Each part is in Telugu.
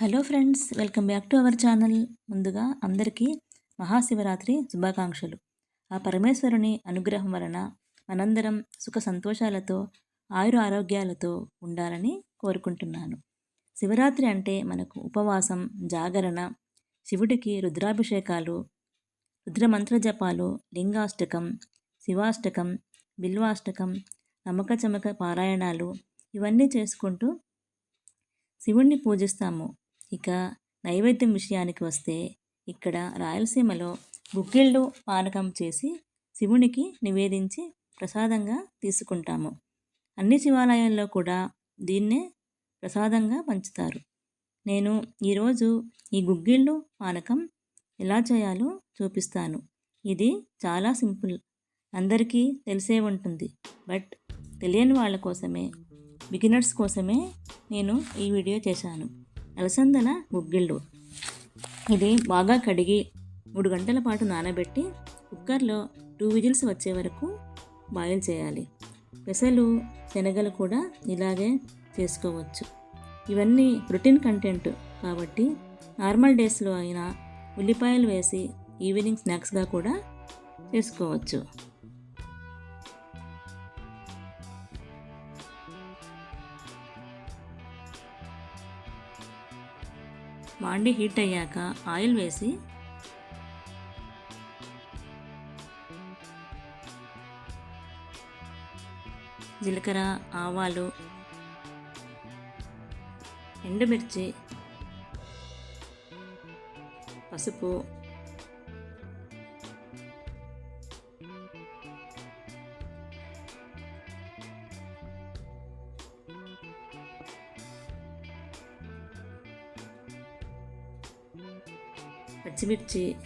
Hello friends welcome back to our channel. ముందుగా అందరికీ మహాశివరాత్రి శుభాకాంక్షలు. ఆ పరమేశ్వరుని అనుగ్రహం వలన మనందరం సుఖ సంతోషాలతో ఆయుర ఆరోగ్యాలతో ఉండాలని కోరుకుంటున్నాను. శివరాత్రి అంటే మనకు ఉపవాసం జాగరణ శివుడికి రుద్రాభిషేకాలు రుద్రమంత్ర జపాలు లింగాష్టకం శివాష్టకం బిల్వాష్టకం నమ్మక చమక పారాయణాలు ఇవన్నీ చేసుకుంటూ శివుణ్ణి పూజిస్తాము. ఇక నైవేద్యం విషయానికి వస్తే ఇక్కడ రాయలసీమలో గుగ్గిళ్ళు పానకం చేసి శివునికి నివేదించి ప్రసాదంగా తీసుకుంటాము. అన్ని శివాలయాల్లో కూడా దీన్నే ప్రసాదంగా పంచుతారు. నేను ఈరోజు ఈ గుగ్గిళ్ళు పానకం ఎలా చేయాలో చూపిస్తాను. ఇది చాలా సింపుల్. అందరికీ తెలిసే ఉంటుంది. బట్ తెలియని వాళ్ళ కోసమే బిగినర్స్ కోసమే నేను ఈ వీడియో చేశాను. అలసందల ముగ్గిళ్ళు ఇది బాగా కడిగి మూడు గంటల పాటు నానబెట్టి కుక్కర్లో టూ విజిల్స్ వచ్చే వరకు బాయిల్ చేయాలి. పెసలు శనగలు కూడా ఇలాగే చేసుకోవచ్చు. ఇవన్నీ ప్రోటీన్ కంటెంట్ కాబట్టి నార్మల్ డేస్లో అయినా ఉల్లిపాయలు వేసి ఈవినింగ్ స్నాక్స్గా కూడా చేసుకోవచ్చు. బాండి హీట్ అయ్యాక ఆయిల్ వేసి జీలకర్ర ఆవాలు ఎండుమిర్చి పసుపు పచ్చిమిర్చి.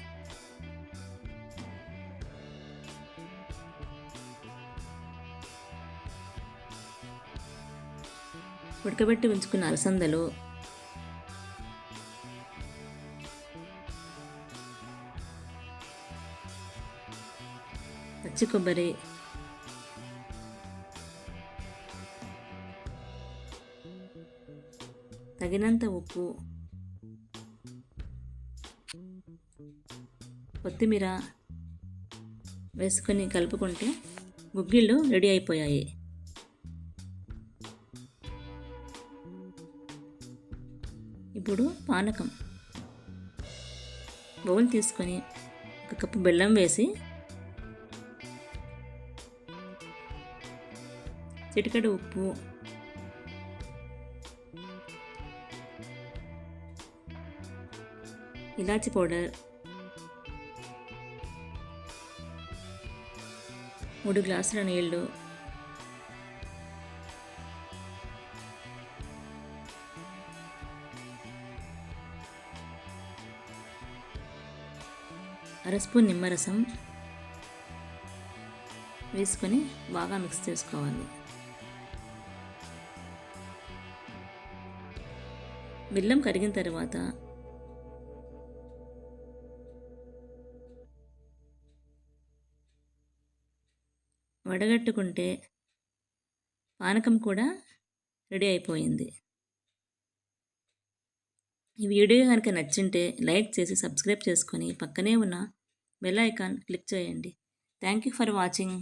ఉడకబెట్టి ఉంచుకున్న అలసందలు. పచ్చి కొబ్బరి. తగినంత ఉప్పు. కొత్తిమీర వేసుకొని కలుపుకుంటే గుగ్గిళ్ళు రెడీ అయిపోయాయి. ఇప్పుడు పానకం. బౌల్ తీసుకొని ఒక కప్పు బెల్లం వేసి చిటికడు ఉప్పు ఇలాచి పౌడర్ మూడు గ్లాసుల నీళ్ళు. అర స్పూన్ నిమ్మరసం వేసుకొని బాగా మిక్స్ చేసుకోవాలి. బెల్లం కరిగిన తర్వాత వడగట్టుకుంటే పానకం కూడా రెడీ అయిపోయింది. ఈ వీడియో కనుక నచ్చింటే లైక్ చేసి సబ్స్క్రైబ్ చేసుకొని పక్కనే ఉన్న బెల్ ఐకాన్ క్లిక్ చేయండి. Thank you for watching.